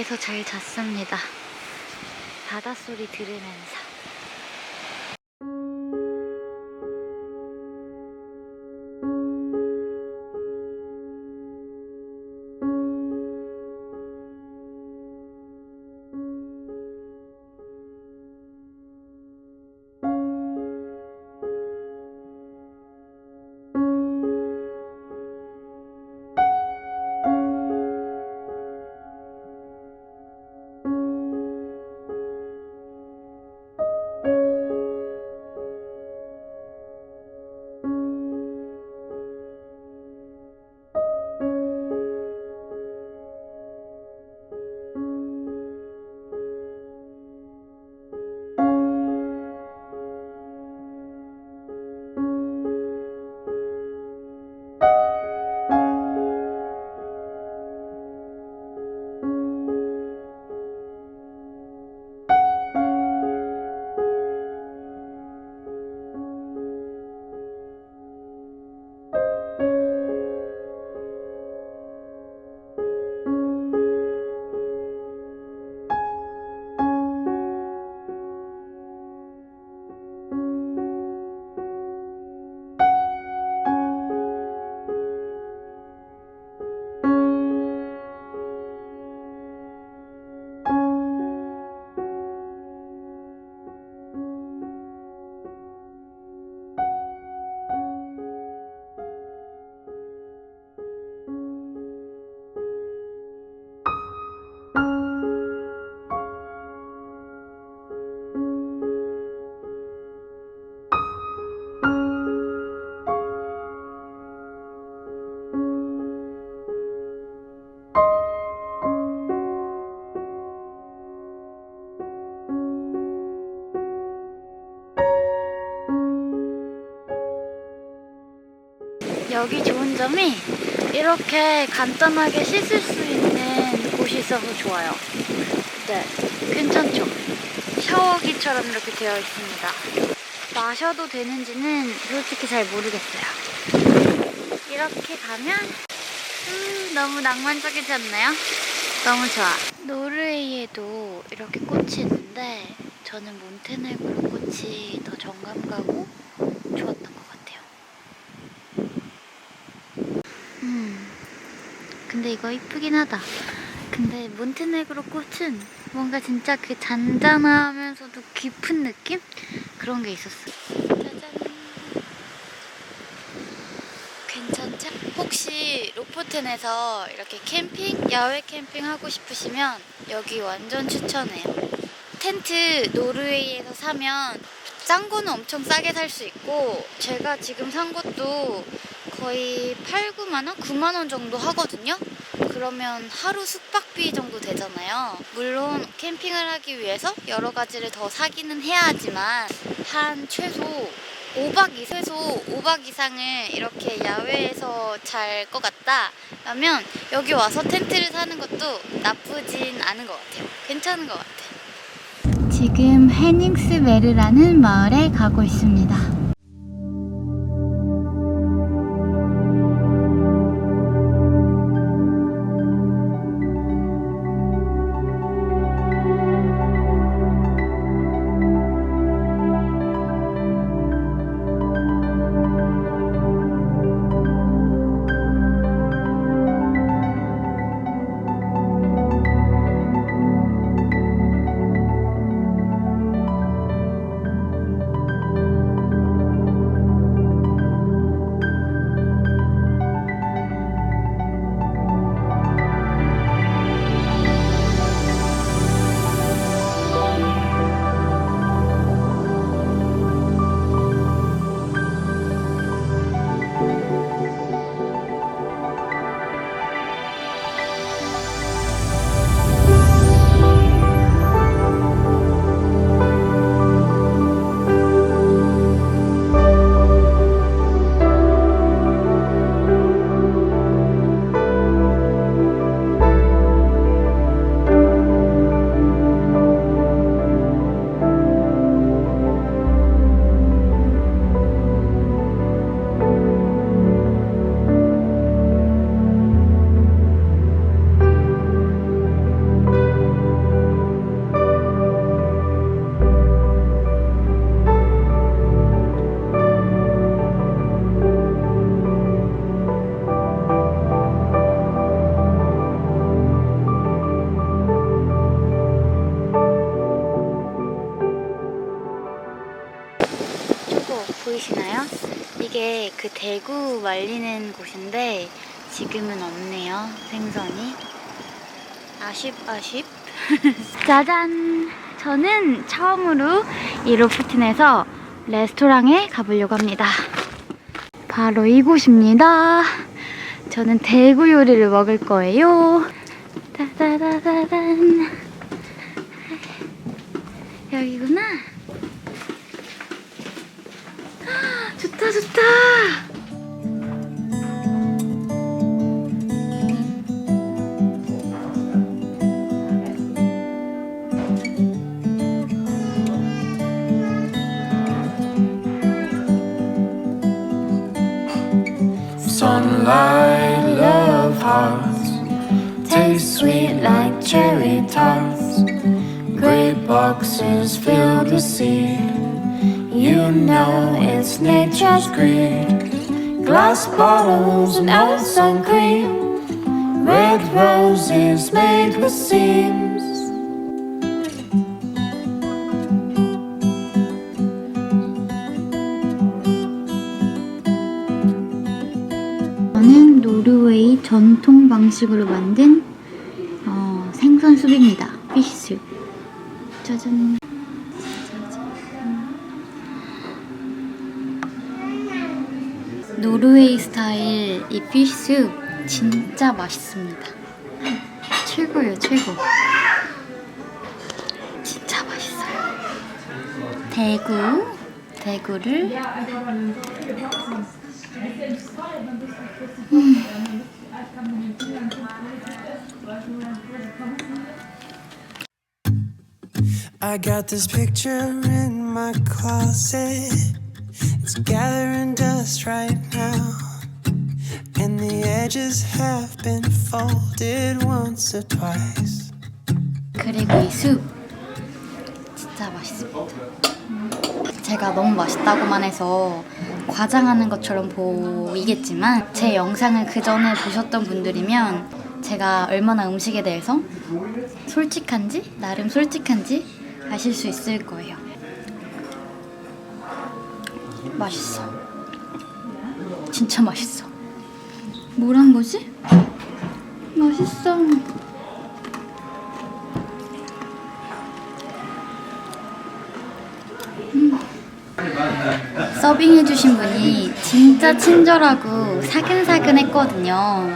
여기에서 잘 잤습니다. 바닷소리 들으면서. 여기 좋은 점이 이렇게 간단하게 씻을 수 있는 곳이 있어서 좋아요. 네, 괜찮죠? 샤워기처럼 이렇게 되어 있습니다. 마셔도 되는지는 솔직히 잘 모르겠어요. 이렇게 가면 음, 너무 낭만적이지 않나요? 너무 좋아. 노르웨이에도 이렇게 꽃이 있는데 저는 몬테네그로 꽃이 더 정감 가고 좋았던 것 같아요. 음, 근데 이거 이쁘긴 하다. 근데 몬테네그로 꽃은 뭔가 진짜 그 잔잔하면서도 깊은 느낌? 그런 게 있었어. 짜잔. 괜찮죠? 혹시 로포텐에서 이렇게 캠핑, 야외 캠핑 하고 싶으시면 여기 완전 추천해요. 텐트 노르웨이에서 사면 싼 거는 엄청 싸게 살 수 있고 제가 지금 산 것도 거의 8, 9만 원, 9만 원 정도 하거든요. 그러면 하루 숙박비 정도 되잖아요. 물론 캠핑을 하기 위해서 여러 가지를 더 사기는 해야 하지만 한 최소 5박 이 최소 5박 이상을 이렇게 야외에서 잘 것 같다 라면 여기 와서 텐트를 사는 것도 나쁘진 않은 것 같아요. 괜찮은 것 같아요. 지금 헤닝스베르라는 마을에 가고 있습니다. 이게 그 대구 말리는 곳인데 지금은 없네요. 생선이. 아쉽 아쉽. 짜잔! 저는 처음으로 이 로프틴에서 레스토랑에 가보려고 합니다. 바로 이곳입니다. 저는 대구 요리를 먹을 거예요. 따다다다단. 여기구나. Sunlight, love hearts, taste sweet like cherry tarts. Great boxes filled with sea. You know it's nature's greed. Glass bottles and sun cream. Red roses made with seams. 저는 노르웨이 전통 방식으로 만든 어, 생선 수프입니다. 피쉬 숲. 짜잔. 노르웨이 스타일 이 피쉬 숲 진짜 맛있습니다. 최고예요, 최고. 진짜 맛있어요. 대구, 대구를 I got this picture in my closet. It's gathering dust right now. And the edges have been folded once or twice. 그리고 이 숲 진짜 맛있습니다. 제가 너무 맛있다고만 해서 과장하는 것처럼 보이겠지만 제 영상을 그 전에 보셨던 분들이면 제가 얼마나 음식에 대해서 솔직한지 나름 솔직한지 아실 수 있을 거예요. 맛있어. 진짜 맛있어. 뭐란 거지? 맛있어. 서빙해주신 분이 진짜 친절하고 사근사근했거든요.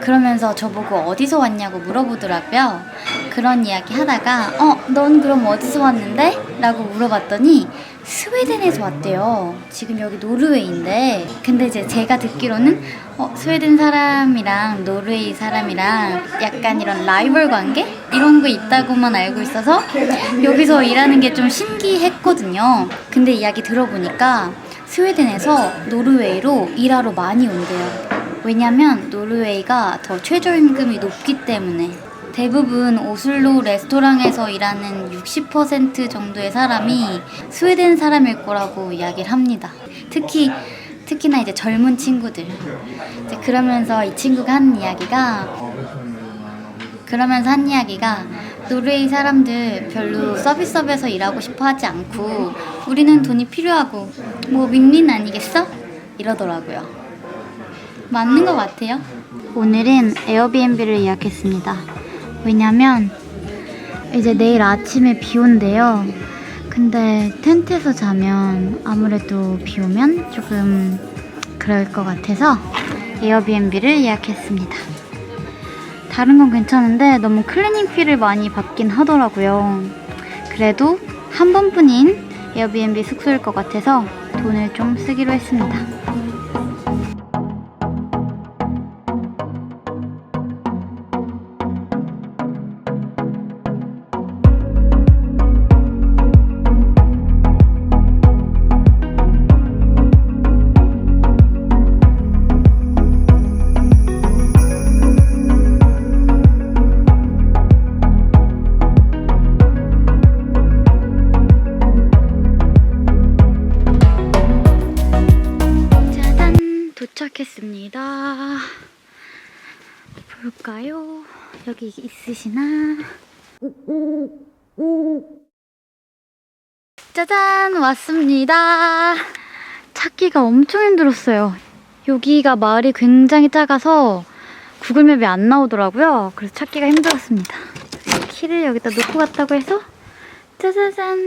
그러면서 저보고 어디서 왔냐고 물어보더라고요. 그런 이야기 하다가, 어, 넌 그럼 어디서 왔는데? 라고 물어봤더니, 스웨덴에서 왔대요. 지금 여기 노르웨이인데. 근데 이제 제가 듣기로는, 어, 스웨덴 사람이랑 노르웨이 사람이랑 약간 이런 라이벌 관계? 이런 거 있다고만 알고 있어서 여기서 일하는 게 좀 신기했거든요. 근데 이야기 들어보니까 스웨덴에서 노르웨이로 일하러 많이 온대요. 왜냐면 노르웨이가 더 최저임금이 높기 때문에 대부분 오슬로 레스토랑에서 일하는 60% 정도의 사람이 스웨덴 사람일 거라고 이야기를 합니다. 특히 특히나 이제 젊은 친구들. 이제 그러면서 이 친구가 한 이야기가 그러면서 한 이야기가 노르웨이 사람들 별로 서비스업에서 일하고 싶어 하지 않고 우리는 돈이 필요하고 뭐 윈윈 아니겠어? 이러더라고요. 맞는 것 같아요. 오늘은 에어비앤비를 예약했습니다. 왜냐면 이제 내일 아침에 비 온대요. 근데 텐트에서 자면 아무래도 비 오면 조금 그럴 것 같아서 에어비앤비를 예약했습니다. 다른 건 괜찮은데 너무 클리닝 피를 많이 받긴 하더라고요. 그래도 한 번뿐인 에어비앤비 숙소일 것 같아서 돈을 좀 쓰기로 했습니다. 도착했습니다. 볼까요? 여기 있으시나? 짜잔 왔습니다. 찾기가 엄청 힘들었어요. 여기가 마을이 굉장히 작아서 구글맵이 안 나오더라고요. 그래서 찾기가 힘들었습니다. 키를 여기다 놓고 갔다고 해서 짜자잔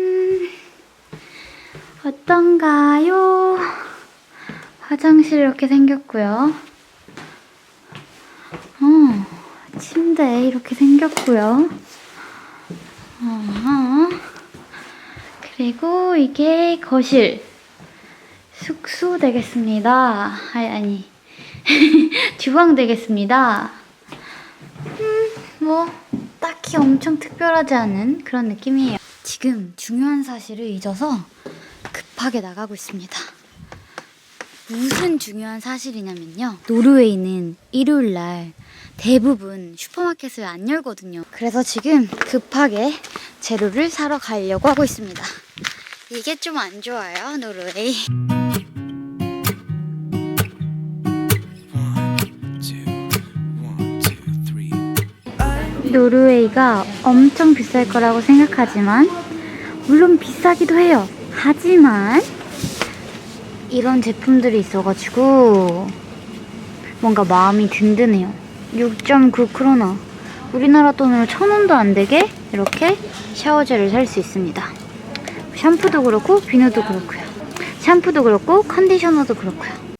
어떤가요? 화장실 이렇게 생겼고요. 어, 침대 이렇게 생겼고요. 어허. 그리고 이게 거실. 숙소 되겠습니다. 아니, 아니. 주방 되겠습니다. 음, 뭐, 딱히 엄청 특별하지 않은 그런 느낌이에요. 지금 중요한 사실을 잊어서 급하게 나가고 있습니다. 무슨 중요한 사실이냐면요. 노르웨이는 일요일 날 대부분 슈퍼마켓을 안 열거든요. 그래서 지금 급하게 재료를 사러 가려고 하고 있습니다. 이게 좀 안 좋아요, 노르웨이. 노르웨이가 엄청 비쌀 거라고 생각하지만 물론 비싸기도 해요. 하지만 이런 제품들이 있어가지고 뭔가 마음이 든든해요. 6.9 크로나 우리나라 돈으로 천 원도 안 되게 이렇게 샤워젤을 살 수 있습니다. 샴푸도 그렇고 비누도 그렇고요. 샴푸도 그렇고 컨디셔너도 그렇고요.